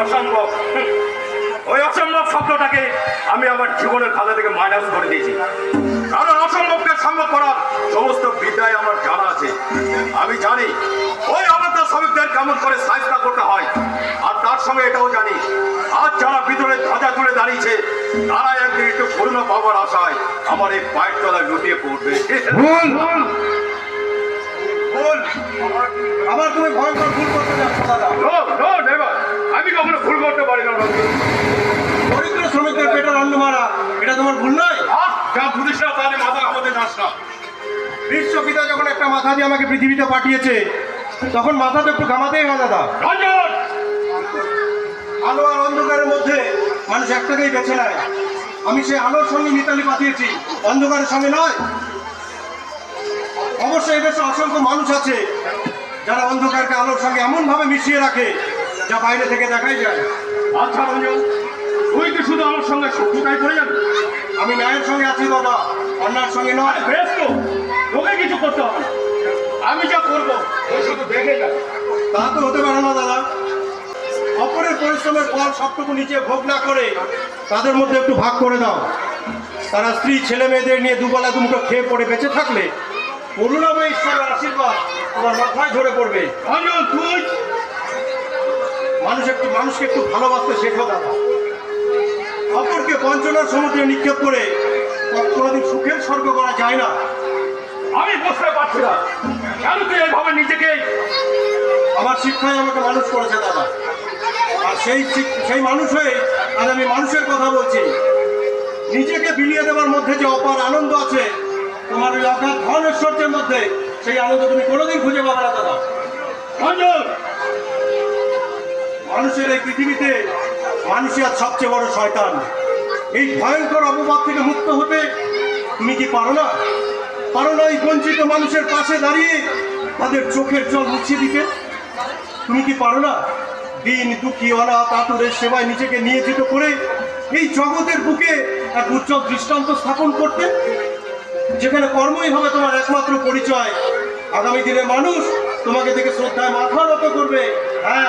অসম্ভব। ওই অসম্ভব শব্দটাকে আমি আমার জীবনের খাতা থেকে মাইনাস করে দিয়েছি। কারণ অসম্ভবকে সম্ভব করার সমস্ত বিদ্যায় আমার জানা আছে। আমি জানি ওই অবদ্ধ শ্রমিকদের কেমন করে সাহায্য করতে হয়। আর তার সঙ্গে এটাও জানি আজ যারা ভিতরে ধ্বজা তুলে দাঁড়িয়েছে তারা একদিন একটু করুণা পাওয়ার আশায় আমার এই পায়ের তলায় লুটিয়ে পড়বে। আবার তুমি ভয়ঙ্কর ভুল করতে যাচ্ছ দাদা No, no, never. আমি কখনো ভুল করতে পারি না রবি। দরিদ্র শ্রমিকদের পেটের অন্ন মারা এটা তোমার ভুল নয় আহ, যা বুঝিস না তাহলে মাথা ঘামাতে বিশ্ব পিতা যখন একটা মাথা দিয়ে আমাকে পৃথিবীতে পাঠিয়েছে তখন মাথা তো একটু ঘামাতেই হয় দাদা। আলো আর অন্ধকারের মধ্যে মানুষ একটাকেই বেছে নেয়। আমি সেই আলোর সঙ্গে মিতালি পাঠিয়েছি অন্ধকারের সঙ্গে নয়। অবশ্যই এদেশে অসংখ্য মানুষ আছে যারা অন্ধকারকে আলোর সঙ্গে এমনভাবে মিশিয়ে রাখে যা বাইরে থেকে দেখাই যায়। আচ্ছা রঞ্জন তুই কি শুধু আমার সঙ্গে শত্রুতাই করে যাবি। আমি ন্যায়ের সঙ্গে আছি দাদা। অন্যার সঙ্গে নয় বেশ তো তোকে কিছু করতে হবে আমি যা করব শুধু দেখে তা তো হতে পারে না দাদা। অপরের পরিশ্রমের ফল সবটুকু নিচে ভোগ না করে তাদের মধ্যে একটু ভাগ করে দাও। তারা স্ত্রী ছেলে মেয়েদের নিয়ে দুবেলা দুমুটো খেয়ে পড়ে বেঁচে থাকলে করুণাময় ঈশ্বরের আশীর্বাদ তোমার মাথায় ঝরে পড়বে। তুই? মানুষ একটু মানুষকে একটু ভালোবাসতে শেখো দাদা। অপরকে বঞ্চনার সমুদ্রে নিক্ষেপ করে কোনোদিন সুখের স্বর্গ করা যায় না। আমি বুঝতে পারছি না। কেন তুই এইভাবে নিজেকে আমার শিক্ষাই আমাকে মানুষ করেছে দাদা। আর সেই সেই মানুষ হয়ে আজ আমি মানুষের কথা বলছি। নিজেকে বিলিয়ে দেওয়ার মধ্যে যে অপার আনন্দ আছে তোমার ওই অগাধ ধন ঐশ্বর্যের মধ্যে সেই আনন্দ তুমি কোনোদিন খুঁজে পাবে না দাদা। মানুষের এই পৃথিবীতে মানুষই আজ সবচেয়ে বড় শয়তান। এই ভয়ঙ্কর অপবাদ থেকে মুক্ত হতে তুমি কি পারো না? পারো না এই বঞ্চিত মানুষের পাশে দাঁড়িয়ে তাদের চোখের জল মুছিয়ে দিতে? তুমি কি পারো না? দিন দুঃখী অনাথ আতুরের সেবায় নিজেকে নিয়োজিত করে এই জগতের বুকে এক উজ্জ্বল দৃষ্টান্ত স্থাপন করতে? যেখানে কর্মই হবে তোমার একমাত্র পরিচয়। আগামী দিনে মানুষ তোমাকে দেখে শ্রদ্ধায় মাথা নত করবে। হ্যাঁ।